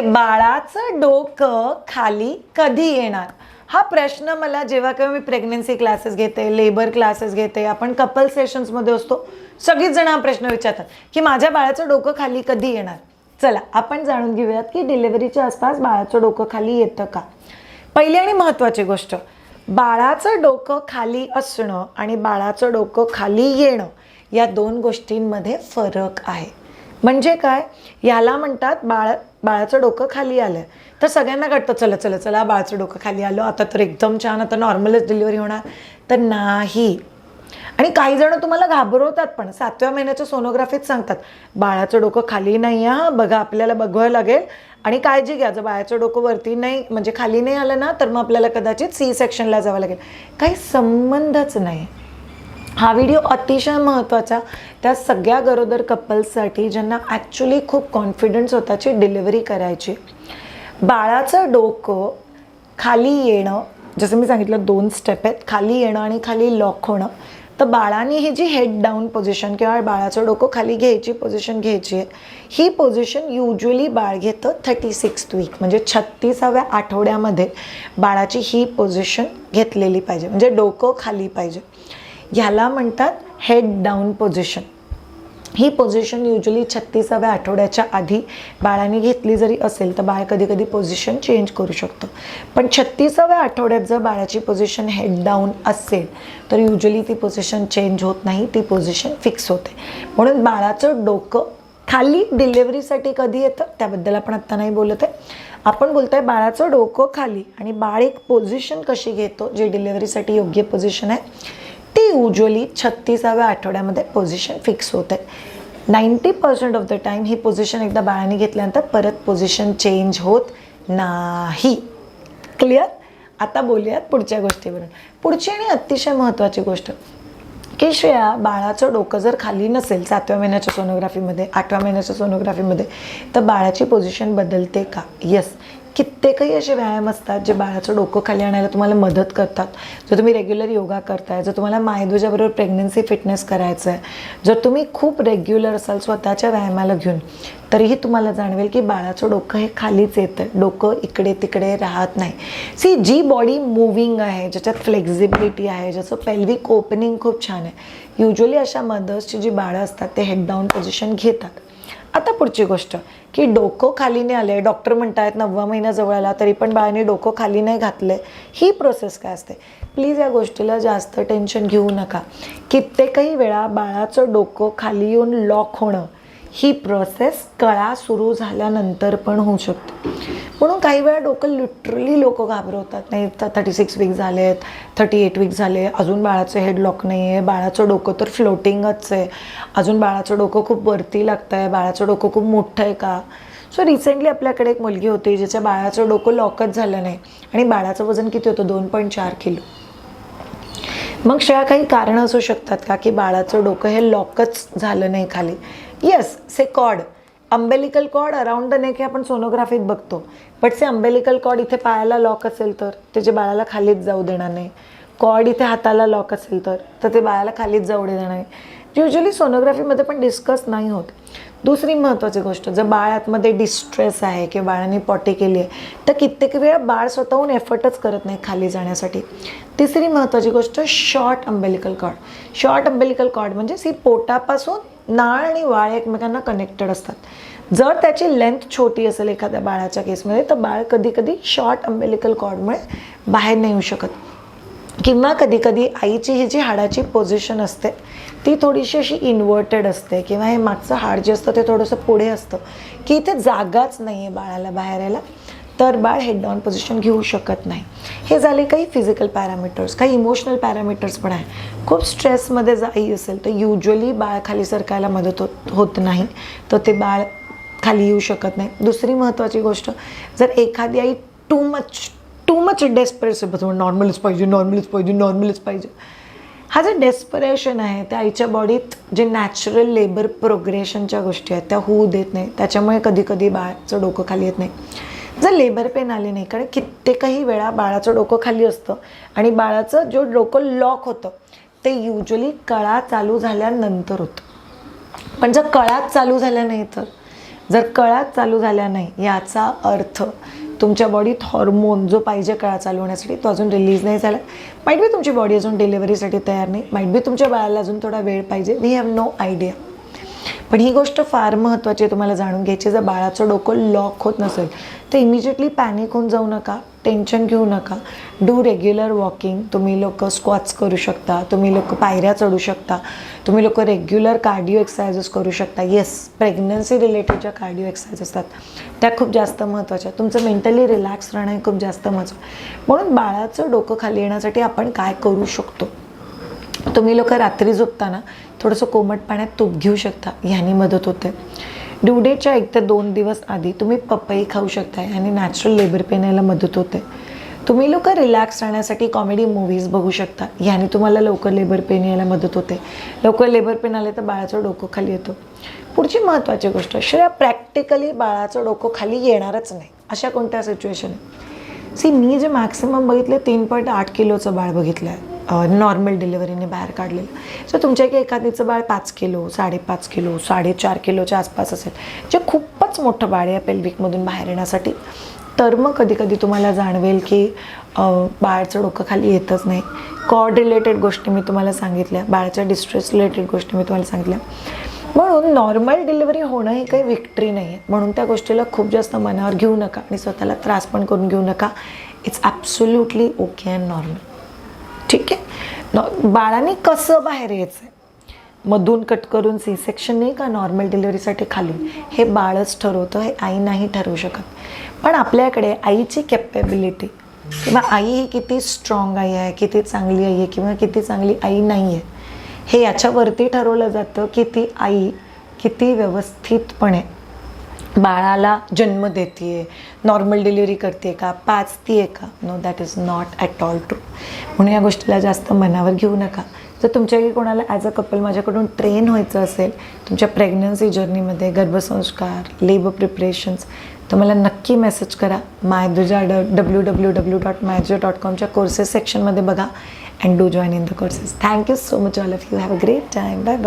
बाळाचं डोकं खाली कधी येणार? हा प्रश्न मला जेव्हा केव्हा मी प्रेग्नन्सी क्लासेस घेते लेबर क्लासेस घेते आपण कपल सेशन्समध्ये असतो सगळीच जण हा प्रश्न विचारतात की माझ्या बाळाचं डोकं खाली कधी येणार? चला आपण जाणून घेऊयात की डिलिव्हरीच्या आसपास बाळाचं डोकं खाली येतं का? पहिली आणि महत्त्वाची गोष्ट बाळाचं डोकं खाली असणं आणि बाळाचं डोकं खाली येणं या दोन गोष्टींमध्ये फरक आहे. म्हणजे काय? याला म्हणतात बाळ बाळाचं डोकं खाली आलं. तर सगळ्यांना कळतं चला चला चला बाळाचं डोकं खाली आलं. आता तर एकदम छान आता नॉर्मलच डिलिव्हरी होणार. तर नाही. आणि काही जण तुम्हाला घाबरवतात पण. सातव्या महिन्याच्या सोनोग्राफीत सांगतात बाळाचं डोकं खाली नाही आहे हा. बघा आपल्याला बघवं लागेल. आणि काळजी घ्या जर बाळाचं डोकं वरती नाही म्हणजे खाली नाही आलं ना तर मग आपल्याला कदाचित सी सेक्शनला जावं लागेल. काही संबंधच नाही. हा व्हिडिओ अतिशय महत्त्वाचा त्या सगळ्या गरोदर कपल्ससाठी ज्यांना ॲक्च्युली खूप कॉन्फिडन्स स्वतःची डिलिव्हरी करायची. बाळाचं डोकं खाली येणं जसं मी सांगितलं दोन स्टेप आहेत. खाली येणं आणि खाली लॉक होणं. तर बाळाने ही जी हेड डाऊन पोझिशन किंवा बाळाचं डोकं खाली घ्यायची पोझिशन घ्यायची आहे ही पोझिशन युजली बाळ घेतं थर्टी सिक्स वीक म्हणजे छत्तीसाव्या आठवड्यामध्ये बाळाची ही पोझिशन घेतलेली पाहिजे. म्हणजे डोकं खाली पाहिजे. ह्याला म्हणतात हेड डाऊन पोझिशन ही पोझिशन युजली छत्तीसाव्या आठवड्याच्या आधी बाळाने घेतली जरी असेल तर बाळ कधी कधी पोझिशन चेंज करू शकतो. पण छत्तीसाव्या आठवड्यात जर बाळाची पोझिशन हेड डाऊन असेल तर युजली ती पोझिशन चेंज होत नाही ती पोझिशन फिक्स होते. म्हणून बाळाचं डोकं खाली डिलेवरीसाठी कधी येतं त्याबद्दल आपण आत्ता नाही बोलत आहे. आपण बोलतोय बाळाचं डोकं खाली आणि बाळ एक पोझिशन कशी घेतो जी डिलेवरीसाठी योग्य पोझिशन आहे. ती युजली छत्तीसाव्या आठवड्यामध्ये पोझिशन फिक्स होते ninety percent of the time he position एकदा बाळाने घेतल्यानंतर परत पोझिशन चेंज होत नाही. क्लिअर आता बोलूयात पुढच्या गोष्टीवरून. पुढची आणि अतिशय महत्त्वाची गोष्ट की श्रेया बाळाचं डोकं जर खाली नसेल सातव्या महिन्याच्या सोनोग्राफीमध्ये आठव्या महिन्याच्या सोनोग्राफीमध्ये तर बाळाची पोझिशन बदलते का? येस कित्येकही असे व्यायाम असतात जे बाळाचं डोकं खाली आणायला तुम्हाला मदत करतात. जर तुम्ही रेग्युलर योगा करताय जर तुम्हाला मायदूजाबरोबर प्रेग्नन्सी फिटनेस करायचं आहे जर तुम्ही खूप रेग्युलर असाल स्वतःच्या व्यायामाला घेऊन तरीही तुम्हाला जाणवेल की बाळाचं डोकं हे खालीच येतं. डोकं इकडे तिकडे राहत नाही. सी जी बॉडी मुव्हिंग आहे ज्याच्यात फ्लेक्झिबिलिटी आहे ज्याचं पेल्विक ओपनिंग खूप छान आहे युजली अशा मदर्सची जी बाळं असतात ते हेड डाऊन पोझिशन घेतात. आता पुढची गोष्ट की डोकं खाली नाही आले डॉक्टर म्हणतायत नववा महिना जवळ आला तरी पण बाळाने डोकं खाली नाही घातलं ही प्रोसेस काय असते? प्लीज या गोष्टीला जास्त टेन्शन घेऊ नका. कित्येकही वेळा बाळाचं डोकं खाली येऊन लॉक होणं ही प्रोसेस कळा सुरू झाल्यानंतर पण होऊ शकते. म्हणून काही वेळा डोकं लिटरली लोक घाबरवतात. नाही थर्टी सिक्स वीक झाले आहेत थर्टी एट वीक झाले अजून बाळाचं हेडलॉक नाही आहे बाळाचं डोकं तर फ्लोटिंगच आहे. अजून बाळाचं डोकं खूप वरती लागतं आहे बाळाचं डोकं खूप मोठं आहे का? सो रिसेंटली आपल्याकडे एक मुलगी होती ज्याच्या बाळाचं डोकं लॉकच झालं नाही. आणि बाळाचं वजन किती होतं? दोन पॉईंट चार किलो. मग श्रेया काही कारणं असू शकतात का? की बाळाचं डोकं हे लॉकच झालं नाही खाली. Yes say cord umbilical cord around the neck हे आपण सोनोग्राफीत बघतो. बट से अंबेलिकल कॉड इथे पायाला लॉक असेल तर त्याचे बाळाला खालीच जाऊ देणार नाही. कॉड इथे हाताला लॉक असेल तर तर ते बाळाला खालीच जाऊ देणार नाही. युजली सोनोग्राफीमध्ये पण डिस्कस नाही होत. दुसरी महत्त्वाची गोष्ट जर बाळ आतमध्ये डिस्ट्रेस आहे किंवा बाळाने पॉटी केली आहे तर कित्येक वेळा बाळ स्वतःहून एफर्टच करत नाही खाली जाण्यासाठी. तिसरी महत्त्वाची गोष्ट short umbilical cord short umbilical cord म्हणजे ही पोटापासून नाळ आणि वाळ एकमेकांना कनेक्टेड असतात. जर त्याची लेंथ छोटी असेल एखाद्या बाळाच्या केसमध्ये तर बाळ कधी कधी शॉर्ट अंबेलिकल कॉर्डमुळे बाहेर नाही येऊ शकत. किंवा कधी कधी आईची ही जी हाडाची पोझिशन असते ती थोडीशी अशी इन्व्हर्टेड असते किंवा हे मागचं हाड जे असतं ते थोडंसं पुढे असतं. की इथे जागाच नाही आहे बाळाला बाहेर यायला तर बाळ हेड डाऊन पोझिशन घेऊ शकत नाही. हे झाले काही फिजिकल पॅरामीटर्स काही इमोशनल पॅरामीटर्स पण आहे. खूप स्ट्रेसमध्ये जाई असेल तर युजली बाळ खाली सरकायला मदत होत होत नाही. तर ते बाळ खाली येऊ शकत नाही. दुसरी महत्त्वाची गोष्ट जर एखादी आई too much too much desperate नॉर्मलच पाहिजे नॉर्मलच पाहिजे नॉर्मलच पाहिजे. हा जे डेस्परेशन आहे त्या आईच्या बॉडीत जे नॅचरल लेबर प्रोग्रेशनच्या गोष्टी आहेत त्या होऊ देत नाही त्याच्यामुळे कधी कधी बाळाचं डोकं खाली येत नाही. जर लेबर पेन आले नाही कारण कित्येकही वेळा बाळाचं डोकं खाली असतं आणि बाळाचं जो डोकं लॉक होतं ते युजली कळा चालू झाल्यानंतर होतं. पण जर कळाच चालू झाल्या नाही तर जर कळा चालू झाल्या नाही याचा अर्थ तुमच्या बॉडीत हॉर्मोन जो पाहिजे कळा चालू होण्यासाठी तो अजून रिलीज नाही झाला. माईट बी तुमची बॉडी अजून डिलिव्हरीसाठी तयार नाही. माईट बी तुमच्या बाळाला अजून थोडा वेळ पाहिजे. वी हॅव नो आयडिया पण ही गोष्ट फार महत्त्वाची आहे तुम्हाला जाणून घ्यायची जर बाळाचं डोकं लॉक होत नसेल तर इमिजिएटली पॅनिक होऊन जाऊ नका. टेन्शन घेऊ नका. Do regular walking. तुम्ही लोक स्क्वॉट्स करू शकता. तुम्ही लोक पायऱ्या चढू शकता. तुम्ही लोक रेग्युलर कार्डिओ एक्सरसाइजेस करू शकता. येस प्रेग्नन्सी रिलेटेड ज्या कार्डिओ एक्सरसाइज असतात त्या खूप जास्त महत्त्वाच्या तुमचं मेंटली रिलॅक्स राहणं हे खूप जास्त महत्त्वाचं म्हणून बाळाचं डोकं खाली येण्यासाठी आपण काय करू शकतो? तुम्ही लोक रात्री झोपताना थोडंसं कोमट पाण्यात तूप घेऊ शकता. ह्यानी मदत होते. ड्यू डेटच्या एक ते दोन दिवस आधी तुम्ही पपई खाऊ शकताय आणि नॅचरल लेबर पेन यायला मदत होते. तुम्ही लोक रिलॅक्स राहण्यासाठी कॉमेडी मूव्हीज बघू शकता. याने तुम्हाला लवकर लेबर पेन यायला मदत होते. लवकर लेबर पेन आले तर बाळाचं डोकं खाली येतं. पुढची महत्त्वाची गोष्ट श्रेया प्रॅक्टिकली बाळाचं डोकं खाली येणारच नाही. अशा कोणत्या सिच्युएशन सी मी जे मॅक्सिमम बघितले तीन पॉईंट आठ किलोचं बाळ बघितलं आहे नॉर्मल डिलिव्हरीने बाहेर काढलेलं. सो तुमच्या की एखादीचं बाळ पाच किलो साडेपाच किलो साडेचार किलोच्या आसपास असेल जे खूपच मोठं बाळ आहे पेल्विकमधून बाहेर येण्यासाठी तर मग कधी कधी तुम्हाला जाणवेल की बाळाचं डोकं खाली येतच नाही. कॉड रिलेटेड गोष्टी मी तुम्हाला सांगितल्या बाळाच्या डिस्ट्रेस रिलेटेड गोष्टी मी तुम्हाला सांगितल्या. म्हणून नॉर्मल डिलिव्हरी होणं ही काही विक्ट्री नाही आहे. म्हणून त्या गोष्टीला खूप जास्त मनावर घेऊ नका आणि स्वतःला त्रास पण करून घेऊ नका. It's absolutely okay and normal ठीक आहे? नॉ बाळाने कसं बाहेर यायचं आहे मधून कट करून सी सेक्शन नाही का नॉर्मल डिलिव्हरीसाठी खालून हे बाळच ठरवतं हे आई नाही ठरवू शकत. पण आपल्याकडे आईची कॅपेबिलिटी किंवा आई ही किती स्ट्रॉंग आई आहे किती चांगली आई आहे किंवा किती चांगली आई नाही आहे हे याच्यावरती ठरवलं जातं की ती आई किती व्यवस्थितपणे बाळाला जन्म देते नॉर्मल डिलिव्हरी करते का पाचती आहे का? No that is not at all true म्हणून या गोष्टीला जास्त मनावर घेऊ नका. जर तुमच्याही कोणाला ॲज अ कपल माझ्याकडून ट्रेन व्हायचं असेल तुमच्या प्रेग्नन्सी जर्नीमध्ये गर्भसंस्कार लेबर प्रिपरेशन्स तर मला नक्की मेसेज करा. मायदुजा ड डब्ल्यू डब्ल्यू डब्ल्यू डॉट मॅजो डॉट कॉमच्या कोर्सेस सेक्शनमध्ये बघा. And do join in the courses thank you so much all of you have a great time bye bye